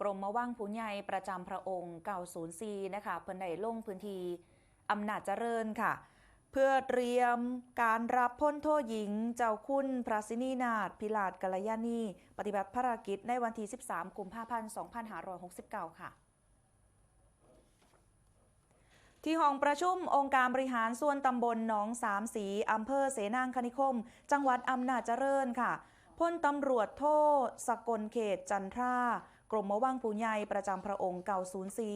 กรมมาว่างผู้ใหญ่ประจำพระองค์เก่าศูนย์ซีนะคะเพิ่นได้ลงพื้นที่อำนาจเจริญค่ะ เพื่อเตรียมการรับพ้นโทษหญิง เจ้าคุณพระสินีนาถพิลาศกัลยาณีปฏิบัติภารกิจในวันที่ 13 กุมภาพันธ์ 2569 ค่ะที่ห้องประชุมองค์การบริหารส่วนตำบลหนองสามสีอำเภอเสนางคณิคม จังหวัดอำนาจเจริญค่ะพ้นตำรวจโทษสกลเขตจันทรา กรมมว่างผู้ใหญ่ประจำพระองค์เก่าศูนย์ซี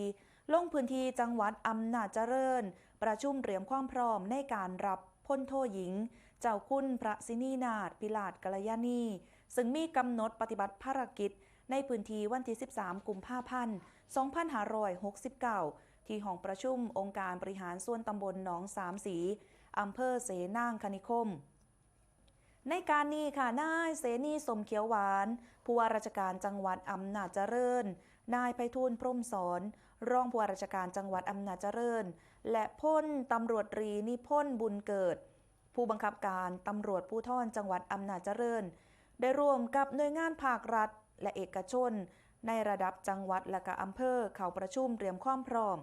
ลงพื้นที่จังหวัดอำนาจเจริญ ประชุมเตรียมความพร้อมในการรับพ้นโทษหญิง เจ้าคุณพระสินีนาถพิลาศกัลยาณีซึ่งมีกำหนดปฏิบัติภารกิจ ในพื้นที่วันที่ 13 กุมภาพันธ์ 2569 ที่ห้องประชุมองค์การบริหารส่วนตำบลหนองสามสีอำเภอเสนางคณิคม ในการนี้ค่ะ นายเสนีสมเขียวหวาน ผู้ว่าราชการจังหวัดอำนาจเจริญ นายไพฑูรย์พรมสอน รองผู้ว่าราชการจังหวัดอำนาจเจริญ และพ้นตำรวจตรีนิพนธ์บุญเกิด ผู้บังคับการตำรวจผู้ท่อนจังหวัดอำนาจเจริญ ได้ร่วมกับหน่วยงานภาครัฐ และเอกชน ในระดับจังหวัดและก็อำเภอเข้าประชุมเตรียมความพร้อม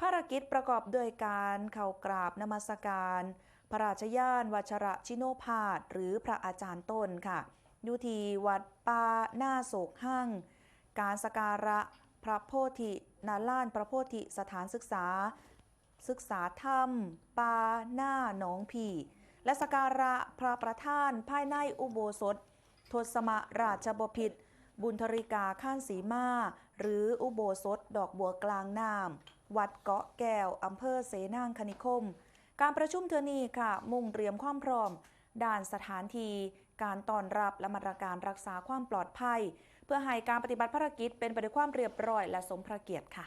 ภารกิจประกอบด้วยการเข้ากราบนมัสการ พระราชยานวัชระชิโนพาดหรือพระอาจารย์ต้นค่ะอยู่ที่วัดป่าหน้าโศกหั่ง การสการะพระโพธินาล้านพระโพธิสถานศึกษา ศึกษาธรรม ปาหน้าหนองผีและสการะพระประธานภายในอุโบสถ ทศมราชบพิตรบุญธริกาข้านสีมา หรืออุโบสถดอกบัวกลางน้ำวัดเกาะแก้วอำเภอเสนางคณิคม การประชุมเทอนี้ค่ะ มุ่งเตรียมความพร้อม ด้านสถานทีการต้อนรับและมาตรการรักษาความปลอดภัย เพื่อให้การปฏิบัติภารกิจเป็นไปด้วยความเรียบร้อยและสมพระเกียรติค่ะ